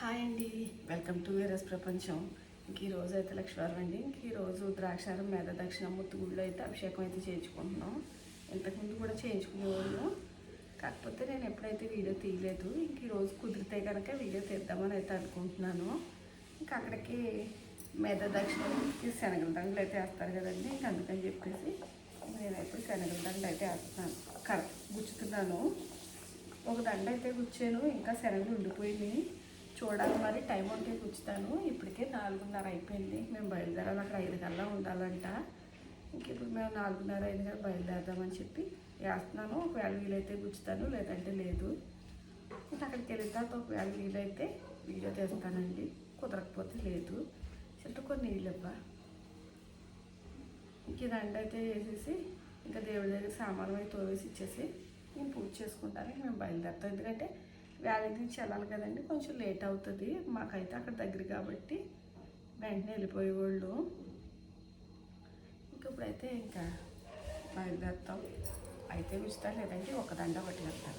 Hi అండి. Welcome to వీరస్ ప్రపంచం ఇంక ఈ రోజు అయితే లక్ష్మీవారం అండి. ఇంక ఈరోజు ద్రాక్షారం మీద దక్షిణ ముత్తుగుడిలో అయితే అభిషేకం అయితే చేయించుకుంటున్నాం. ఇంతకుముందు కూడా చేయించుకునేవాళ్ళు కాకపోతే నేను ఎప్పుడైతే వీడియో తీయలేదు ఇంక ఈరోజు రోజు కుదిరితే కనుక వీడియో తీద్దామని అయితే అనుకుంటున్నాను. ఇంకా అక్కడికి మెద దక్షిణకి శనగల దండలు అయితే వేస్తారు కదండి. ఇంక అందుకని చెప్పేసి నేనైతే శనగల దండలు అయితే వేస్తున్నాను. కర గుచ్చుతున్నాను. ఒక దండ అయితే గుచ్చాను ఇంకా శనగలు ఉండిపోయినాయి. చూడాలి మరి టైం ఉంటే కూర్చుతాను. ఇప్పటికే నాలుగున్నర అయిపోయింది. మేము బయలుదేరాలి. అక్కడ ఐదు కల్లా ఉండాలంట. ఇంక ఇప్పుడు మేము నాలుగున్నర ఐదు కల్లా బయలుదేరదామని చెప్పి వేస్తున్నాను. ఒకవేళ వీలైతే గుచ్చుతాను లేదంటే లేదు. ఇంకా అక్కడికి వెళ్ళిన తర్వాత ఒకవేళ వీలైతే వీడియో తీస్తానండి. కుదరకపోతే లేదు. చెట్టు కొన్ని నీళ్ళు ఇవ్వ ఇంక ఈ అయితే వేసేసి ఇంకా దేవుడి దగ్గర సామానం అయితే తోవేసి ఇచ్చేసి నేను పూజ చేసుకుంటాను. మేము బయలుదేరుతాం. ఎందుకంటే వ్యాలీ నుంచి వెళ్ళాలి కదండి. కొంచెం లేట్ అవుతుంది. మాకైతే అక్కడ దగ్గర కాబట్టి వెంటనే వెళ్ళిపోయేవాళ్ళు. ఇంక ఇప్పుడైతే ఇంకా బయలుదేరుతాం. అయితే ఉంచుతాను లేదంటే ఒక దండ పట్టుకెళ్తాను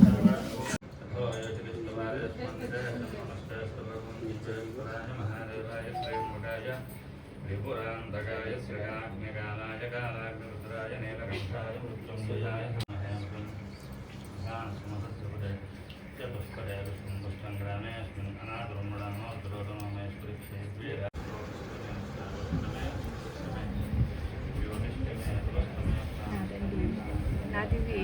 జారుతుందండి త్రిపురాంతకాయ శ్రేయాగ్నికాలాయ కాలాగ్నిరుద్రాయ నీలకంఠాయ మృత్యుంజయాయ పుష్పడే పుష్పం గ్రామే అస్మిన్ అనాథృమణమో ద్రోతమేశ్వరి క్షేత్రీయ నాది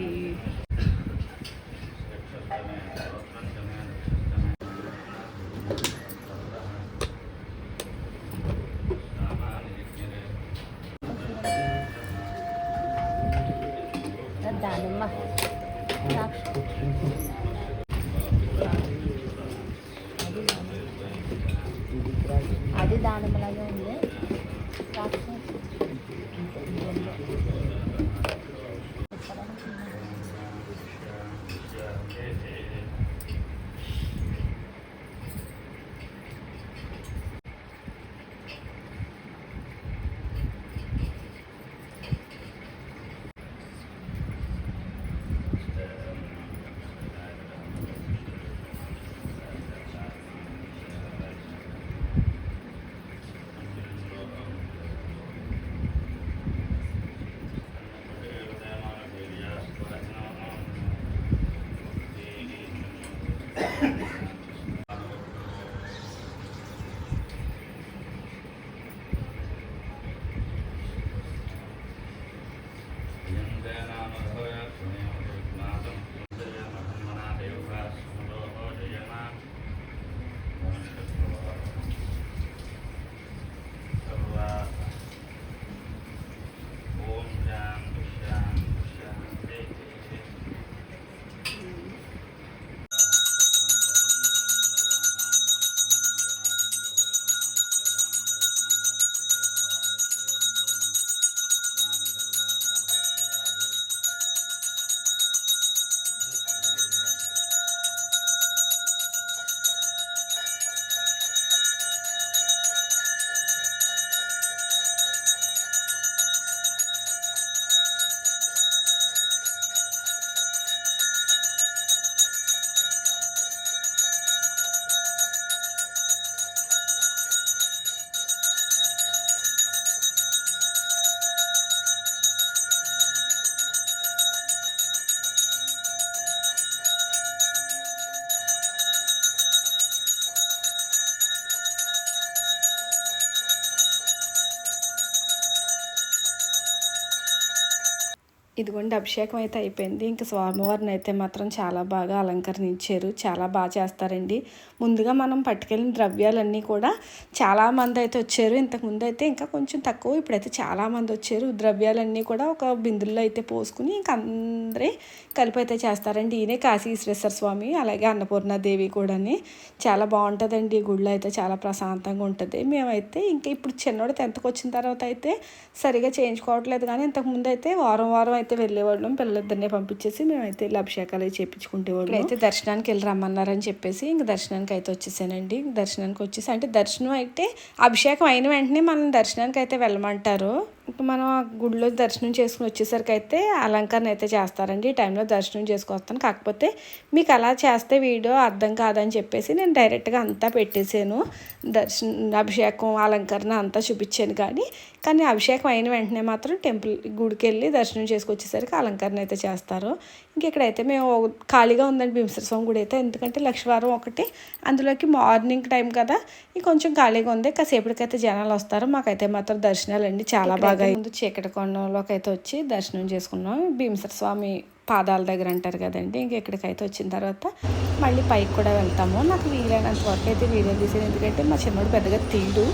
ఇదిగోండి అభిషేకం అయితే అయిపోయింది. ఇంకా స్వామివారిని అయితే మాత్రం చాలా బాగా అలంకరించారు. చాలా బాగా చేస్తారండి. ముందుగా మనం పట్టుకెళ్ళిన ద్రవ్యాలన్నీ కూడా చాలా మంది అయితే వచ్చారు. ఇంతకుముందు అయితే ఇంకా కొంచెం తక్కువ ఇప్పుడైతే చాలా మంది వచ్చారు. ద్రవ్యాలన్నీ కూడా ఒక బిందుల్లో అయితే పోసుకుని ఇంకా అందరే కలిపి అయితే చేస్తారండి. ఈయనే కాశీశ్వేశ్వర స్వామి అలాగే అన్నపూర్ణాదేవి కూడాని. చాలా బాగుంటుందండి. ఈ గుడిలో అయితే చాలా ప్రశాంతంగా ఉంటుంది. మేమైతే ఇంకా ఇప్పుడు చిన్నోడు టెన్త్కి వచ్చిన తర్వాత అయితే సరిగా చేయించుకోవట్లేదు. కానీ ఇంతకుముందు అయితే వారం వారం అయితే వెళ్ళేవాళ్ళం పిల్లలిద్దరినే పంపించేసి మేమైతే ఇలా అభిషేకాలు అవి చేయించుకుంటేవాళ్ళం అయితే దర్శనానికి వెళ్ళి రమ్మన్నారని చెప్పేసి ఇంక దర్శనానికి అయితే వచ్చేసానండి. దర్శనానికి వచ్చేసి అంటే దర్శనం అయితే అభిషేకం అయిన వెంటనే మనం దర్శనానికి అయితే వెళ్ళమంటారు. మనం ఆ గుడిలో దర్శనం చేసుకుని వచ్చేసరికి అయితే అలంకరణ అయితే చేస్తారండి. ఈ టైంలో దర్శనం చేసుకొస్తాను. కాకపోతే మీకు అలా చేస్తే వీడియో అర్థం కాదని చెప్పేసి నేను డైరెక్ట్గా అంతా పెట్టేశాను దర్శనం అభిషేకం అలంకరణ అంతా చూపించాను కానీ కానీ అభిషేకం అయిన వెంటనే మాత్రం టెంపుల్ గుడికి వెళ్ళి దర్శనం చేసుకొచ్చేసరికి అలంకరణ అయితే చేస్తారు. ఇంక ఇక్కడైతే మేము ఖాళీగా ఉందండి భీమేశ్వర స్వామి గుడి అయితే. ఎందుకంటే లక్షవారం ఒకటి. అందులోకి మార్నింగ్ టైం కదా. ఇంక కొంచెం ఖాళీగా ఉంది కాసేపటికైతే జనాలు వస్తారు. మాకైతే మాత్రం దర్శనాలు అండి చాలా బాగా ముందు చీకటి కొండలోకి అయితే వచ్చి దర్శనం చేసుకున్నాం. భీమేశ్వర స్వామి పాదాల దగ్గర అంటారు కదండి. ఇంక ఇక్కడికైతే వచ్చిన తర్వాత మళ్ళీ పైకి కూడా వెళ్తాము. నాకు వీలైనంత వరకు అయితే వీడియో తీసాను ఎందుకంటే మా చిన్నోడు పెద్దగా తీయడు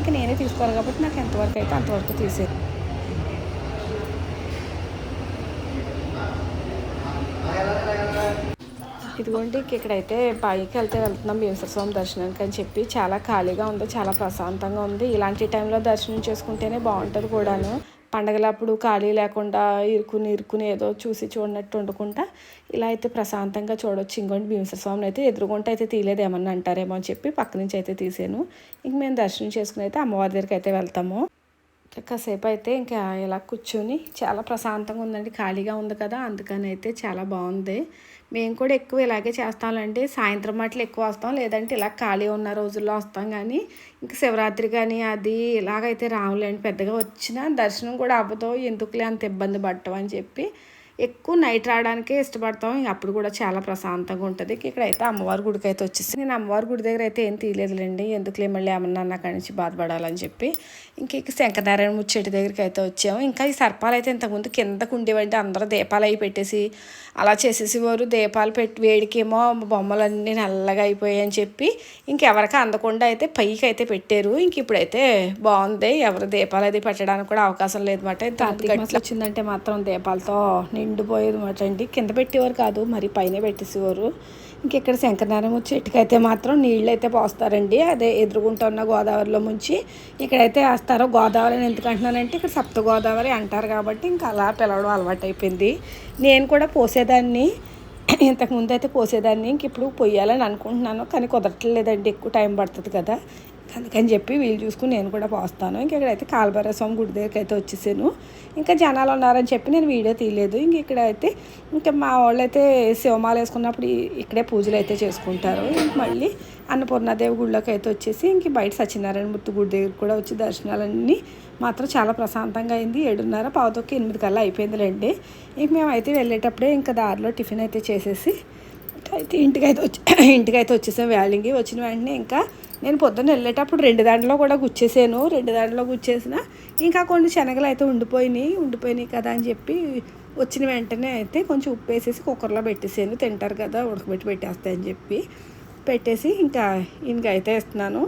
ఇంకా నేనే తీసుకోవాలి కాబట్టి నాకు ఎంతవరకు అయితే అంతవరకు తీసేది. ఇదిగోండి ఇక్కడైతే పైకి వెళ్తే వెళ్తున్నాం భీమేశ్వర స్వామి దర్శనానికి అని చెప్పి. చాలా ఖాళీగా ఉంది చాలా ప్రశాంతంగా ఉంది. ఇలాంటి టైంలో దర్శనం చేసుకుంటేనే బాగుంటుంది కూడాను. పండగలప్పుడు ఖాళీ లేకుండా ఇరుకుని ఇరుకుని ఏదో చూసి చూడనట్టు వండుకుంటా. ఇలా అయితే ప్రశాంతంగా చూడొచ్చు. ఇంకోటి భీమేశ్వర స్వామిని అయితే ఎదురుగుంట అయితే తీయలేదు ఏమన్నా అంటారేమో అని చెప్పి పక్క నుంచి అయితే తీసాను. ఇంక మేము దర్శనం చేసుకుని అయితే అమ్మవారి దగ్గరికి అయితే వెళ్తాము. కాసేపు అయితే ఇంకా ఇలా కూర్చొని చాలా ప్రశాంతంగా ఉందండి ఖాళీగా ఉంది కదా అందుకని అయితే చాలా బాగుంది. మేము కూడా ఎక్కువ ఇలాగే చేస్తామండి. సాయంత్రం మాటలు ఎక్కువ వస్తాం. లేదంటే ఇలా ఖాళీ ఉన్న రోజుల్లో వస్తాం కానీ ఇంకా శివరాత్రి కానీ అది ఇలాగైతే రాములేండి పెద్దగా వచ్చినా దర్శనం కూడా అవ్వదు. ఎందుకులే అంత ఇబ్బంది పడటం అని చెప్పి ఎక్కువ నైట్ రావడానికే ఇష్టపడతాం. ఇంక అప్పుడు కూడా చాలా ప్రశాంతంగా ఉంటుంది. ఇంక ఇక్కడైతే అమ్మవారి గుడికి అయితే వచ్చేసి నేను అమ్మవారి గుడి దగ్గర అయితే ఏం తీయలేదులేండి. ఎందుకులే మళ్ళీ ఏమన్నా నాకు నుంచి బాధపడాలని చెప్పి ఇంక ఇక శంకరనారాయణ ముచ్చెట్టు దగ్గరికి అయితే వచ్చాము. ఇంకా ఈ సర్పాలు అయితే ఇంతకుముందు కిందకు ఉండేవండి. అందరూ దీపాలు అవి పెట్టేసి అలా చేసేసేవారు. దీపాలు పెట్టి వేడికేమో బొమ్మలన్నీ నల్లగా అయిపోయాయి అని చెప్పి ఇంకెవరికి అందకుండా అయితే పైకి అయితే పెట్టారు. ఇంక ఇప్పుడైతే బాగుంది. ఎవరు దీపాలు అది పెట్టడానికి కూడా అవకాశం లేదు మాట వచ్చిందంటే మాత్రం దీపాలతో నిండిపోయేది మాట అండి. కింద పెట్టేవారు కాదు మరి పైన పెట్టేసేవారు. ఇంకెక్కడ శంకరనారాయణ చెట్టుకైతే అయితే మాత్రం నీళ్ళు అయితే పోస్తారండి. అదే ఎదురుగుంటా ఉన్న గోదావరిలో ముంచి ఇక్కడైతే వేస్తారు. గోదావరి అని ఎందుకు అంటున్నానంటే ఇక్కడ సప్త గోదావరి అంటారు కాబట్టి ఇంకా అలా పిలవడం అలవాటు అయిపోయింది నేను కూడా పోసేదాన్ని ఇంతకుముందు అయితే పోసేదాన్ని ఇంక ఇప్పుడు పొయ్యాలని అనుకుంటున్నాను. కానీ కుదరట్లేదండి ఎక్కువ టైం పడుతుంది కదా. అందుకని చెప్పి వీళ్ళు చూసుకుని నేను కూడా పోస్తాను. ఇంక ఇక్కడైతే కాలభైరవ స్వామి గుడి దగ్గరికి అయితే వచ్చేసాను. ఇంకా జనాలు ఉన్నారని చెప్పి నేను వీడియో తీయలేదు. ఇంక ఇక్కడ అయితే ఇంకా మా వాళ్ళు అయితే శివమాల వేసుకున్నప్పుడు ఇక్కడే పూజలు అయితే చేసుకుంటారు. ఇంక మళ్ళీ అన్నపూర్ణాదేవి గుడిలోకి అయితే వచ్చేసి ఇంక బయట సత్యనారాయణ మూర్తి గుడి దగ్గర కూడా వచ్చి దర్శనాలన్నీ మాత్రం చాలా ప్రశాంతంగా అయింది. ఏడున్నర పావుతొక్క ఎనిమిది కల్లా అయిపోయిందిలేండి. ఇంక మేమైతే వెళ్ళేటప్పుడే ఇంకా దారిలో టిఫిన్ అయితే చేసేసి అయితే ఇంటికైతే వచ్చి ఇంటికైతే వచ్చేసాం. వ్యాలింగి వచ్చిన వెంటనే ఇంకా నేను పొద్దున్న వెళ్ళేటప్పుడు రెండు దాంట్లో కూడా గుచ్చేసాను. రెండు దాంట్లో గుచ్చేసిన. ఇంకా కొన్ని శనగలు అయితే ఉండిపోయినాయి. ఉండిపోయినాయి కదా అని చెప్పి వచ్చిన వెంటనే అయితే కొంచెం ఉప్పు వేసేసి కుక్కర్లో పెట్టేసాను. తింటారు కదా ఉడకబెట్టి పెట్టేస్తాయని చెప్పి పెట్టేసి ఇంకా ఇంకైతే ఇస్తున్నాను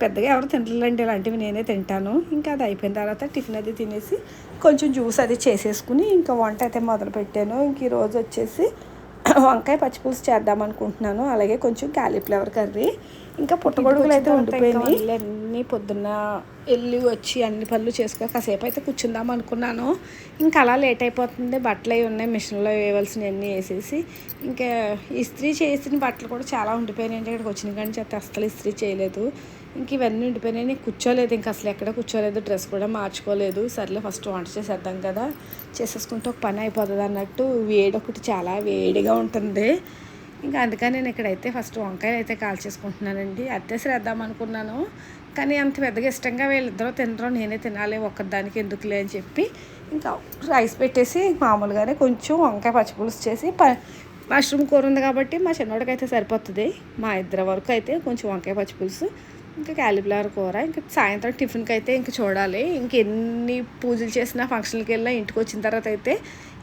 పెద్దగా ఎవరు తినలేండి ఇలాంటివి. నేనే తింటాను. ఇంకా అది అయిపోయిన తర్వాత టిఫిన్ అది తినేసి కొంచెం జ్యూస్ అది చేసేసుకుని ఇంకా వంట అయితే మొదలు పెట్టాను ఇంక ఈరోజు వచ్చేసి వంకాయ పచ్చిపులుసు చేద్దాం అనుకుంటున్నాను. అలాగే కొంచెం క్యాలీఫ్లవర్ కర్రీ. ఇంకా పుట్టగొడుగులు అయితే ఉండిపోయినాయి. అన్నీ పొద్దున్న వెళ్ళి వచ్చి అన్ని పనులు చేసుకో కాసేపు అయితే కూర్చుందాం అనుకున్నాను. ఇంకా అలా లేట్ అయిపోతుంది. బట్టలు అవి ఉన్నాయి. మిషన్లో వేయవలసినవన్నీ వేసేసి. ఇంకా ఇస్త్రీ చేసిన బట్టలు కూడా చాలా ఉండిపోయినాయి ఇక్కడికి వచ్చిన కానీ చేత అస్సలు ఇస్త్రీ చేయలేదు. ఇంక ఇవన్నీ ఉండిపోయినాయి. నేను కూర్చోలేదు. ఇంకా అసలు ఎక్కడ కూర్చోలేదు. డ్రెస్ కూడా మార్చుకోలేదు. సర్లే ఫస్ట్ వంట చేసేద్దాం కదా. చేసేసుకుంటే ఒక పని అయిపోతుంది అన్నట్టు వేడి ఒకటి చాలా వేడిగా ఉంటుంది. ఇంకా అందుకని నేను ఇక్కడైతే ఫస్ట్ వంకాయలు అయితే కాల్చేసుకుంటున్నానండి అత్తేసి వేద్దాం అనుకున్నాను. కానీ అంత పెద్దగా ఇష్టంగా వీళ్ళిద్దరూ తినరు. నేనే తినాలి. ఒక్కదానికి ఎందుకులే అని చెప్పి ఇంకా రైస్ పెట్టేసి మామూలుగానే కొంచెం వంకాయ పచ్చిపులుసు చేసి ప మష్రూమ్ కూర ఉంది కాబట్టి మా చిన్నోడికి అయితే సరిపోతుంది. మా ఇద్దరి వరకు అయితే కొంచెం వంకాయ పచ్చిపులుసు ఇంకా క్యాలీఫ్లవర్ కూర ఇంకా సాయంత్రం టిఫిన్కి అయితే ఇంక చూడాలి. ఇంకెన్ని పూజలు చేసినా ఫంక్షన్కి వెళ్ళినా ఇంటికి వచ్చిన తర్వాత అయితే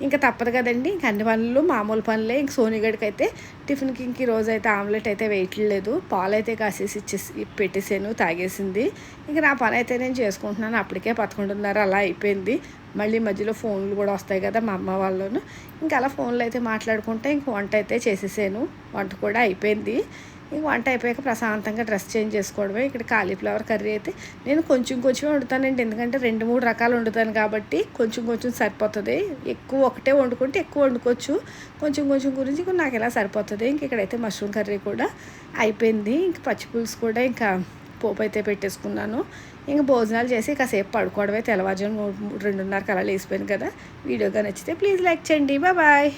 ఇంకా తప్పదు కదండి. ఇంక అన్ని పనులు మామూలు పనులే. ఇంక సోనిగడికి అయితే టిఫిన్కి ఇంక ఈరోజు అయితే ఆమ్లెట్ అయితే వేయట్లేదు పాలు అయితే కాసేసి ఇచ్చేసి పెట్టేసాను తాగేసింది. ఇంక నా పని అయితే నేను చేసుకుంటున్నాను. అప్పటికే పదకొండున్నర అలా అయిపోయింది. మళ్ళీ మధ్యలో ఫోన్లు కూడా వస్తాయి కదా మా అమ్మ వాళ్ళను. ఇంకా అలా ఫోన్లు అయితే మాట్లాడుకుంటే ఇంక వంట అయితే చేసేసాను. వంట కూడా అయిపోయింది. ఇంక వంట అయిపోయాక ప్రశాంతంగా డ్రెస్ చేంజ్ చేసుకోవడమే. ఇక్కడ కాలీఫ్లవర్ కర్రీ అయితే నేను కొంచెం కొంచెం వండుతానండి. ఎందుకంటే రెండు మూడు రకాలు వండుతాను కాబట్టి కొంచెం కొంచెం సరిపోతుంది. ఎక్కువ ఒకటే వండుకుంటే ఎక్కువ వండుకోవచ్చు. కొంచెం కొంచెం గురించి నాకు ఇలా సరిపోతుంది? ఇంక ఇక్కడైతే మష్రూమ్ కర్రీ కూడా అయిపోయింది. ఇంక పచ్చి పులుసు కూడా ఇంకా పోపు అయితే పెట్టేసుకున్నాను. ఇంకా భోజనాలు చేసి కాసేపు పడుకోవడమే తెల్లవారుజాము మూడు- రెండున్నరకు అలా లేసిపోయాను కదా. వీడియోగా నచ్చితే ప్లీజ్ లైక్ చేయండి. బాయ్.